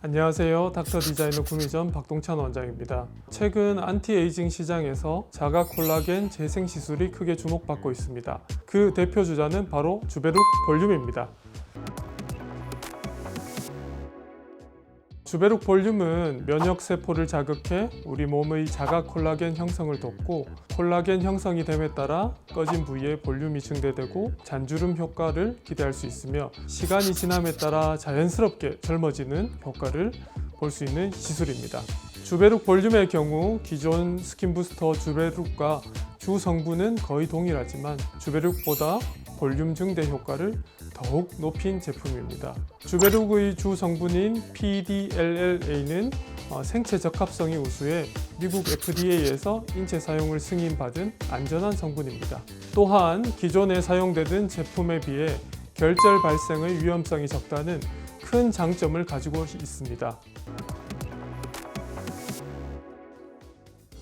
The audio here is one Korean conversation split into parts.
안녕하세요. 닥터 디자이너 구미전 박동찬 원장입니다. 최근 안티에이징 시장에서 자가 콜라겐 재생 시술이 크게 주목받고 있습니다. 그 대표 주자는 바로 주베룩 볼륨입니다. 주베룩 볼륨은 면역 세포를 자극해 우리 몸의 자가 콜라겐 형성을 돕고 콜라겐 형성이 됨에 따라 꺼진 부위에 볼륨이 증대되고 잔주름 효과를 기대할 수 있으며 시간이 지남에 따라 자연스럽게 젊어지는 효과를 볼 수 있는 시술입니다. 주베룩 볼륨의 경우 기존 스킨 부스터 주베룩과 주 성분은 거의 동일하지만 주베룩보다 볼륨 증대 효과를 더욱 높인 제품입니다. 주베룩의 주 성분인 PDLLA는 어, 생체 적합성이 우수해 미국 FDA에서 인체 사용을 승인받은 안전한 성분입니다. 또한 기존에 사용되던 제품에 비해 결절 발생의 위험성이 적다는 큰 장점을 가지고 있습니다.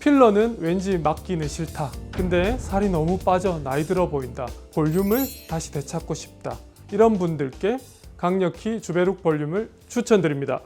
필러는 왠지 맡기는 싫다. 근데 살이 너무 빠져 나이 들어 보인다. 볼륨을 다시 되찾고 싶다. 이런 분들께 강력히 주베룩 볼륨을 추천드립니다.